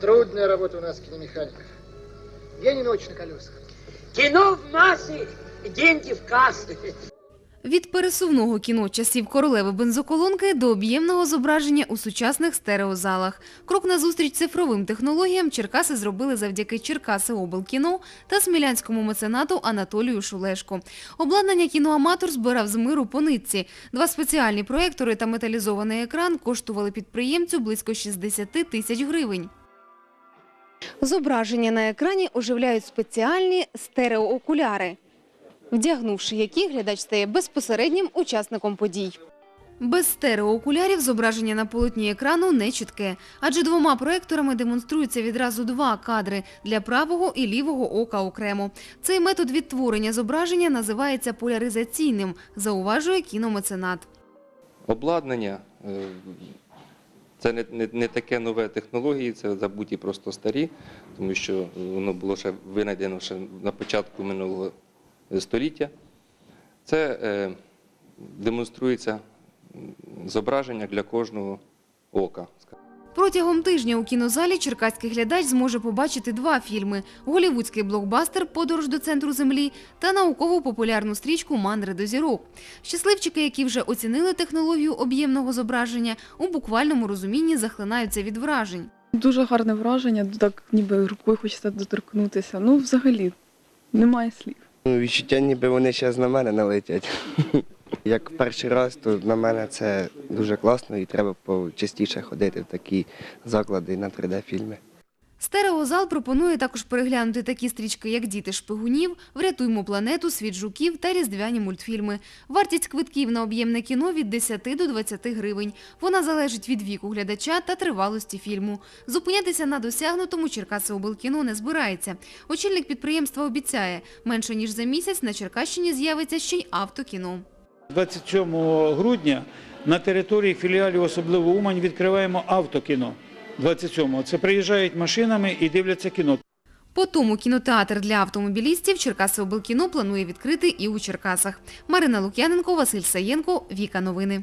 Трудная работа у нас киномехаников. День и ночь на колесах. Кино в массы, деньги в кассы. Від пересувного кіно часів королеви бензоколонки до об'ємного зображення у сучасних стереозалах. Крок назустріч цифровим технологіям Черкаси зробили завдяки Черкаси облкіно та смілянському меценату Анатолію Шулешко. Обладнання кіноаматор збирав з миру по нитці. Два спеціальні проєктори та металізований екран коштували підприємцю близько 60 тисяч гривень. Зображення на екрані оживляють спеціальні стереоокуляри вдягнувши які глядач стає безпосереднім учасником подій. Без стереоокулярів зображення на полотні екрану не чітке, адже двома проекторами демонструються відразу два кадри для правого і лівого ока окремо. Цей метод відтворення зображення називається поляризаційним, зауважує кіномеценат. Обладнання е, це не, не, не таке нове технології, це забуті просто старі, тому що воно було ще винайдено ще на початку минулого століття. Це е, демонструється зображення для кожного ока. Протягом тижня у кінозалі черкаський глядач зможе побачити два фільми: голівудський блокбастер Подорож до центру землі та науково-популярну стрічку Мандри до зірок. Щасливчики, які вже оцінили технологію об'ємного зображення, у буквальному розумінні захлинаються від вражень. Дуже гарне враження, так ніби рукою хочеться доторкнутися. Ну, взагалі, немає слів. Ну, Відчуття, ніби вони зараз на мене налетять. Як перший раз, то на мене це дуже класно і треба почастіше ходити в такі заклади на 3D-фільми. Стереозал пропонує також переглянути такі стрічки, як Діти шпигунів, Врятуймо планету, Світ жуків та різдвяні мультфільми. Вартість квитків на об'ємне кіно від 10 до 20 гривень. Вона залежить від віку глядача та тривалості фільму. Зупинятися на досягнутому Черкаси облкіно не збирається. Очільник підприємства обіцяє, менше ніж за місяць на Черкащині з'явиться ще й автокіно. 27 грудня на території філіалів особливо Умань відкриваємо автокіно. 27-го. Це приїжджають машинами і дивляться кіно. По тому кінотеатр для автомобілістів Черкаси облкіно планує відкрити і у Черкасах. Марина Лук'яненко, Василь Саєнко, Віка Новини.